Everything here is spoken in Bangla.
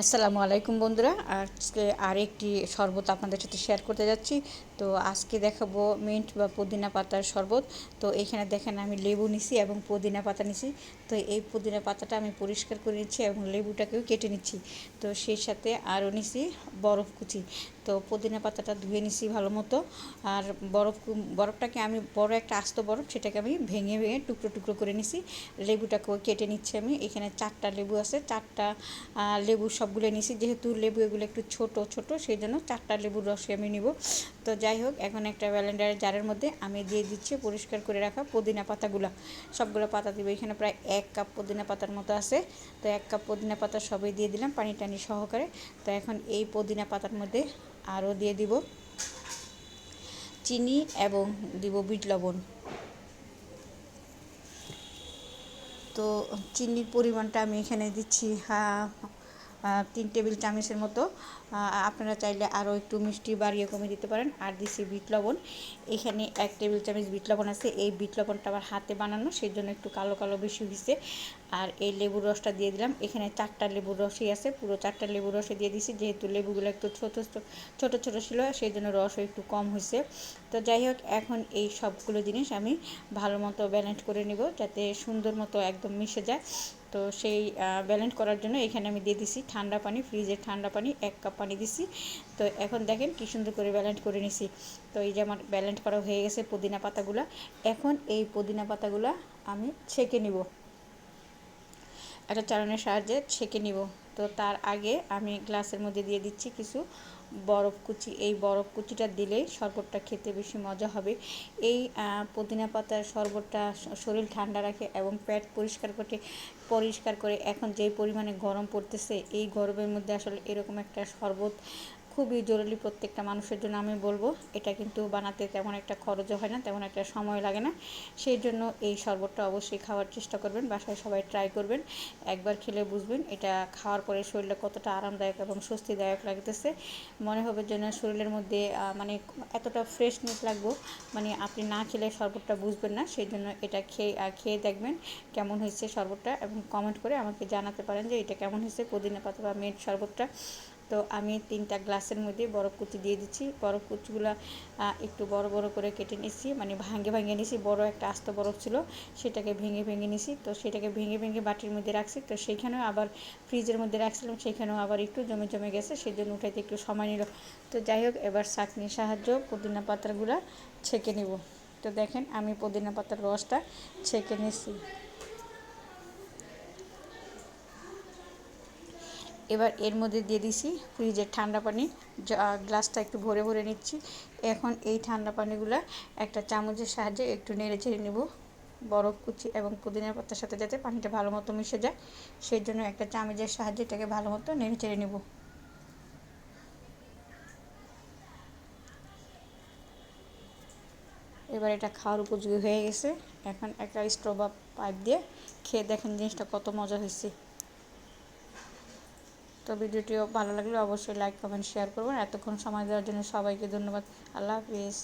আসসালামু আলাইকুম বন্ধুরা। আজকে আরেকটি শরবত আপনাদের সাথে শেয়ার করতে যাচ্ছি। তো আজকে দেখাবো মিন্ট বা পুদিনা পাতার শরবত। তো এখানে দেখেন আমি লেবু নিছি এবং পুদিনা পাতা নিছি। তো এই পুদিনা পাতাটা আমি পরিষ্কার করে নিচ্ছি এবং লেবুটাকেও কেটে নিচ্ছি। তো সেই সাথে আরও নিছি বরফ কুচি। তো পুদিনা পাতাটা ধুয়ে নিছি ভালো মতো। আর বরফ বরফটাকে আমি বড় একটা আস্ত বরফ, সেটাকে আমি ভেঙে ভেঙে টুকরো টুকরো করে নিছি। লেবুটাকেও কেটে নিচ্ছি আমি। এখানে চারটা লেবু আছে, চারটা লেবু সবগুলো নিছি। যেহেতু লেবু এগুলো একটু ছোট ছোট, সেই জন্য চারটা লেবুর রসে আমি নিব। তো যাই হোক, এখন একটা ব্যালেন্ডারের জারের মধ্যে আমি দিয়ে দিচ্ছি পরিষ্কার করে রাখা পুদিনা পাতাগুলো। সবগুলো পাতা দিব। এখানে প্রায় এক কাপ পুদিনা পাতার মতো আছে। তো এক কাপ পুদিনা পাতা সবই দিয়ে দিলাম পানি টানি সহকারে। তো এখন এই পুদিনা পাতার মধ্যে আরও দিয়ে দিব চিনি এবং দিব বিট লবণ। তো চিনির পরিমাণটা আমি এখানে দিচ্ছি তিন টেবিল চামচের মতো। আপনারা চাইলে আরও একটু মিষ্টি বাড়িয়ে কমে দিতে পারেন। আর দিছি বিট লবণ। এখানে এক টেবিল চামচ বিট লবণ আছে। এই বিট লবণটা আবার হাতে বানানো সেই জন্য একটু কালো কালো বেশি হয়েছে আর এই লেবুর রসটা দিয়ে দিলাম। এখানে চারটা লেবুর রসই আছে। পুরো চারটা লেবুর রসে দিয়ে দিছি। যেহেতু লেবুগুলো একটু ছোটো ছোটো ছোটো ছিল সেই জন্য রসও একটু কম হয়েছে তো যাই হোক, এখন এই সবগুলো জিনিস আমি ভালো মতো ব্যালেন্স করে নেব, যাতে সুন্দর মতো একদম মিশে যায়। তো সেই ব্যালেন্স করার জন্য এখানে আমি দিয়ে দিছি ঠান্ডা পানি ফ্রিজের ঠান্ডা পানি, এক কাপ পানি দিছি। তো এখন দেখেন কী সুন্দর করে ব্যালেন্স করে নিছি। তো এই যে আমার ব্যালেন্স করা হয়ে গেছে পুদিনা পাতাগুলো। এখন এই পুদিনা পাতাগুলো আমি ছেঁকে নিব। একটা চারণের সাহায্যে ছেঁকে নিব। তো তার আগে আমি গ্লাসের মধ্যে দিয়ে দিচ্ছি কিছু বরফ কুচি, এই বরফ কুচিটা দিলেই শরবতটা খেতে বেশি মজা হবে। এই পুদিনা পাতার শরবতটা শরীর ঠান্ডা রাখে এবং পেট পরিষ্কার করতে, পরিষ্কার করে এখন যেই পরিমাণে গরম পড়তেছে, এই গরমের মধ্যে আসলে এরকম একটা শরবত খুবই জরুরি প্রত্যেকটা মানুষের জন্য আমি বলব। এটা কিন্তু বানাতে তেমন একটা খরচও হয় না, তেমন একটা সময় লাগে না। সেই জন্য এই শরবতটা অবশ্যই খাওয়ার চেষ্টা করবেন, বাসায় সবাই ট্রাই করবেন, একবার খেলে বুঝবেন এটা খাওয়ার পরে শরীরটা কতটা আরামদায়ক এবং স্বস্তিদায়ক লাগতেছে। মনে হবে যেন শরীরের মধ্যে মানে এতটা ফ্রেশনেস লাগবো মানে আপনি না খেলে শরবতটা বুঝবেন না সেই জন্য এটা খেয়ে খেয়ে দেখবেন কেমন হয়েছে শরবতটা এবং কমেন্ট করে আমাকে জানাতে পারেন যে এটা কেমন হয়েছে, পুদিনা পাতা বা মেট শরবতটা। তো আমি তিনটা গ্লাসের মধ্যে বরফ কুচি দিয়ে দিচ্ছি। বরফ কুচিগুলো একটু বড় বড় করে কেটে নিচ্ছি। মানে ভাঙে ভাঙে নিছি বড় একটা আস্ত বরফ ছিল, সেটাকে ভেঙে ভেঙে নিছি তো সেটাকে ভেঙে ভেঙে বাটির মধ্যে রাখছি। তো সেইখানেও আবার ফ্রিজের মধ্যে রাখছিলাম। সেখানেও আবার একটু জমে জমে গেছে। সেই জন্য উঠাইতে একটু সময় নিল। তো যাই হোক, এবার চাকনির সাহায্য পুদিনা পাতাগুলো ছেঁকে নিব। তো দেখেন, আমি পুদিনা পাতার রসটা ছেঁকে নিছি এবার এর মধ্যে দিয়ে দিছি ফ্রিজের ঠান্ডা পানি। গ্লাসটা একটু ভরে ভরে নিচ্ছি। এখন এই ঠান্ডা পানিগুলো একটা চামচের সাহায্যে একটু নেড়ে চেড়ে নেব। বরফ, কুচি এবং পুদিনার পাতার সাথে যাতে পানিটা ভালো মতো মিশে যায়। সেই জন্য একটা চামচের সাহায্যে এটাকে ভালো মতো নেড়ে চেড়ে নেব। এবার এটা খাওয়ার উপযোগী হয়ে গেছে। এখন একটা স্ট্রো বা পাইপ দিয়ে খেয়ে দেখেন জিনিসটা কত মজা হয়েছে। তো ভিডিওটিও ভালো লাগলে অবশ্যই লাইক কমেন্ট শেয়ার করবেন। এতক্ষণ সময় দেওয়ার জন্য সবাইকে ধন্যবাদ। আল্লাহ হাফিজ।